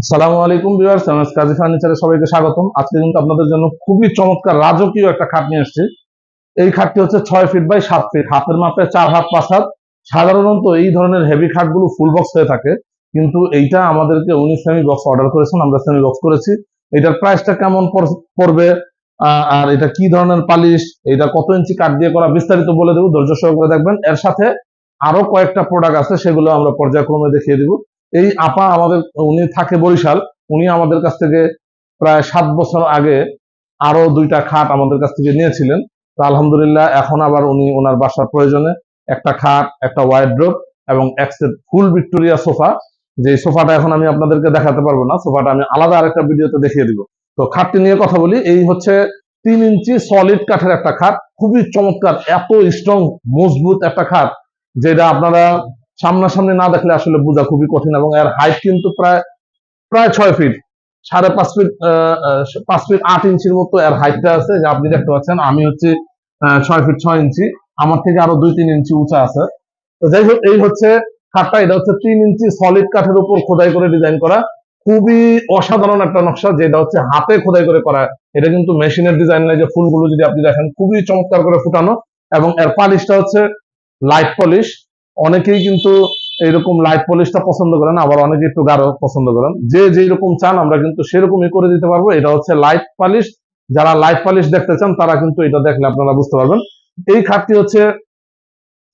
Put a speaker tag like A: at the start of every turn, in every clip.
A: আসসালামু আলাইকুম আমি কাজী ফার্নিচারে সবাইকে স্বাগতম। আজকে কিন্তু আপনাদের জন্য খুবই চমৎকার রাজকীয় একটা খাট নিয়ে এসেছি এই খাটটি হচ্ছে ছয় ফিট বাই সাত ফিট হাতের মাপে চার হাত, পাঁচ হাত। সাধারণত এই ধরনের হেভি খাটগুলো ফুল বক্স হয়ে থাকে, কিন্তু এইটা আমাদেরকে উনি সেমি বক্স অর্ডার করেছেন, আমরা সেমি বক্স করেছি। এটার প্রাইসটা কেমন পড়বে আর এটা কি ধরনের পালিশ, এটা কত ইঞ্চি কাঠ দিয়ে করা, বিস্তারিত বলে দেবো, ধৈর্য সহকারে দেখবেন। এর সাথে আরও কয়েকটা প্রোডাক্ট আছে, সেগুলো আমরা পর্যায়ক্রমে দেখিয়ে দিব। এই আপা আমাদের, উনি থাকে বরিশাল, উনি আমাদের কাছ থেকে প্রায় সাত বছর আগে আরও দুইটা খাট আমাদের কাছ থেকে নিয়েছিলেন। তো আলহামদুলিল্লাহ, এখন আবার উনি ওনার বাসার প্রয়োজনে একটা খাট, একটা ওয়াইড্রোপ এবং এক সেট ফুল ভিক্টোরিয়া সোফা যে সোফাটা এখন আমি আপনাদেরকে দেখাতে পারব না সোফাটা আমি আলাদা আরেকটা ভিডিওতে দেখিয়ে দিব। তো খাটটি নিয়ে কথা বলি, এই হচ্ছে তিন ইঞ্চি সলিড কাঠের একটা খাট, খুবই চমৎকার, এত স্ট্রং মজবুত একটা খাট, যেটা আপনারা সামনাসামনি না দেখলে আসলে বোঝা খুবই কঠিন এবং এর হাইট কিন্তু প্রায় প্রায় ছয় ফিট সাড়ে পাঁচ ফিট পাঁচ ফিট আট ইঞ্চির মতো এর হাইটটা আছে। যে আপনি দেখতে পাচ্ছেন, আমি হচ্ছে ছয় ফিট ছয় ইঞ্চি, আমার থেকে আরও দুই তিন ইঞ্চি উঁচা আছে। তো যাই হোক, এই হচ্ছে খাটটা, এটা হচ্ছে তিন ইঞ্চি সলিড কাঠের উপর খোদাই করে ডিজাইন করা। খুবই অসাধারণ একটা নকশা, যেটা হচ্ছে হাতে খোদাই করে করা। এটা কিন্তু মেশিনের ডিজাইন নাই, যে ফুলগুলো যদি আপনি দেখেন, খুবই চমৎকার করে ফুটানো। এবং এর পালিশটা হচ্ছে লাইট পলিশ অনেকেই কিন্তু এইরকম লাইট পলিশটা পছন্দ করেন, আবার অনেকে একটু গাঢ় পছন্দ করেন। যে যেই রকম চান, আমরা কিন্তু সেরকমই করে দিতে পারব। এটা হচ্ছে লাইট পালিশ যারা লাইট পালিশ দেখতে চান, তারা কিন্তু এটা দেখলে আপনারা বুঝতে পারবেন। এই খাটটি হচ্ছে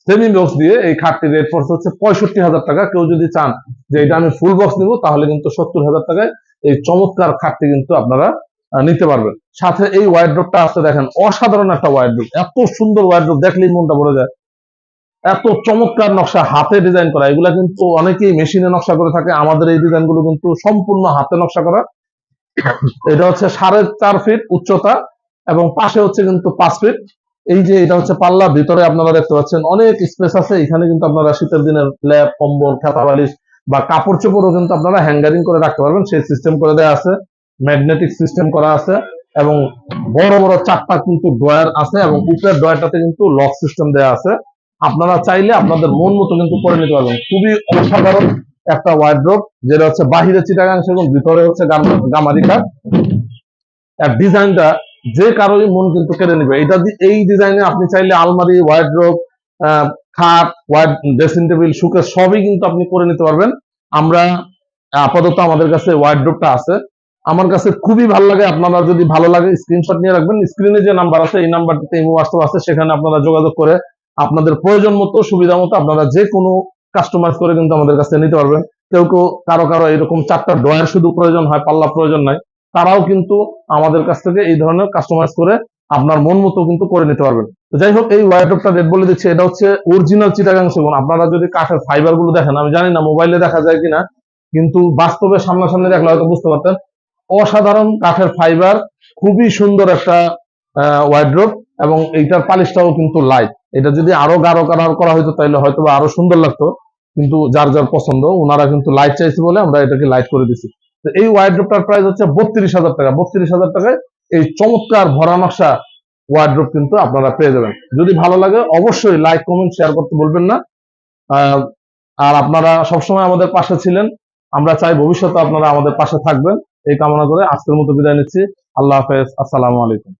A: সেমি বক্স দিয়ে, এই খাটটির রেট পড়ছে হচ্ছে পঁয়ষট্টি হাজার টাকা। কেউ যদি চান যে এটা আমি ফুল বক্স নিব, তাহলে কিন্তু সত্তর হাজার টাকায় এই চমৎকার খাটটি কিন্তু আপনারা নিতে পারবেন। সাথে এই ওয়াইড্রোপটা আসতে দেখেন, অসাধারণ একটা ওয়াইড্রোপ এত সুন্দর ওয়াইড্রোপ দেখলেই মনটা ভরে যায়। এত চমৎকার নকশা হাতে ডিজাইন করা। এগুলা কিন্তু অনেকেই মেশিনে নকশা করে থাকে। আমাদের এই ডিজাইনগুলো কিন্তু সম্পূর্ণ হাতে নকশা করা। এটা হচ্ছে সাড়ে চার ফিট উচ্চতা এবং পাশে হচ্ছে কিন্তু পাঁচ ফিট এই যে এটা হচ্ছে পাল্লা, ভিতরে আপনারা দেখতে পাচ্ছেন অনেক স্পেস আছে। এখানে কিন্তু আপনারা শীতের দিনের ল্যাপ, কম্বল, খেতা বালিশ বা কাপড় চোপড়ও কিন্তু আপনারা হ্যাঙ্গারিং করে রাখতে পারবেন। সেই সিস্টেম করে দেওয়া আছে। ম্যাগনেটিক সিস্টেম করা আছে এবং বড় বড় চারটা কিন্তু ড্রয়ার আছে এবং উপরের ড্রয়ারটাতে কিন্তু লক সিস্টেম দেওয়া আছে। আপনারা চাইলে আপনাদের মন মতো কিন্তু করে নিতে পারবেন। খুবই অসাধারণ একটা ওয়ার্ড্রোপ যেটা হচ্ছে বাহিরে চিটাগাংশ এবং ভিতরে হচ্ছে গাম- গামারি কাঠ। আর ডিজাইনটা যে কারোই মন কিন্তু কেড়ে নেবে। এটা এই ডিজাইনে আপনি চাইলে আলমারি ওয়ার্ড্রোপ খাট ওয়ার্ড ড্রেসিং টেবিল সুকে সবই কিন্তু আপনি করে নিতে পারবেন। আমরা আপাতত আমাদের কাছে ওয়ার্ড্রোপটা আছে। আমার কাছে খুবই ভালো লাগে। আপনারা যদি ভালো লাগে স্ক্রিনশট নিয়ে রাখবেন। স্ক্রিনে যে নাম্বার আছে, এই নাম্বারটিতে ইমো হোয়াটসঅ্যাপ আছে, সেখানে আপনারা যোগাযোগ করে আপনাদের প্রয়োজন মতো, সুবিধা মতো আপনারা যে কোনো কাস্টমাইজ করে কিন্তু আমাদের কাছে নিতে পারবেন। কেউ কেউ কারও কারও এরকম চারটা ড্রয়ার শুধু প্রয়োজন হয়, পাল্লা প্রয়োজন নাই। তারাও কিন্তু আমাদের কাছ থেকে এই ধরনের কাস্টমাইজ করে আপনার মন মতো কিন্তু করে নিতে পারবেন। তো যাই হোক, এই ওয়ারড্রপটা রেট বলে দিচ্ছে, এটা হচ্ছে অরিজিনাল চিটাগাং সেগুন। আপনারা যদি কাঠের ফাইবারগুলো দেখেন, আমি জানি না মোবাইলে দেখা যায় কিনা, কিন্তু বাস্তবে সামনাসামনি দেখলে হয়তো বুঝতে পারতেন, অসাধারণ কাঠের ফাইবার খুবই সুন্দর একটা ওয়ার্ড্রোপ এবং এইটার পালিশটাও কিন্তু লাইট এটা যদি আরও গাঢ় কালার করা হতো তাহলে হয়তো আরও সুন্দর লাগতো, কিন্তু যার যার পছন্দ ওনারা কিন্তু লাইট চাইছে বলে আমরা এটাকে লাইট করে দিছি। তো এই ওয়ার্ড্রোপটার প্রাইস হচ্ছে বত্রিশ হাজার টাকা। বত্রিশ হাজার টাকায় এই চমৎকার ভরা নকশা ওয়ার্ড্রোপ কিন্তু আপনারা পেয়ে যাবেন। যদি ভালো লাগে অবশ্যই লাইক কমেন্ট শেয়ার করতে বলবেন না। আর আপনারা সবসময় আমাদের পাশে ছিলেন। আমরা চাই ভবিষ্যতে আপনারা আমাদের পাশে থাকবেন। এই কামনা করে আজকের মতো বিদায় নিচ্ছি। আল্লাহ হাফেজ। আসসালামু আলাইকুম।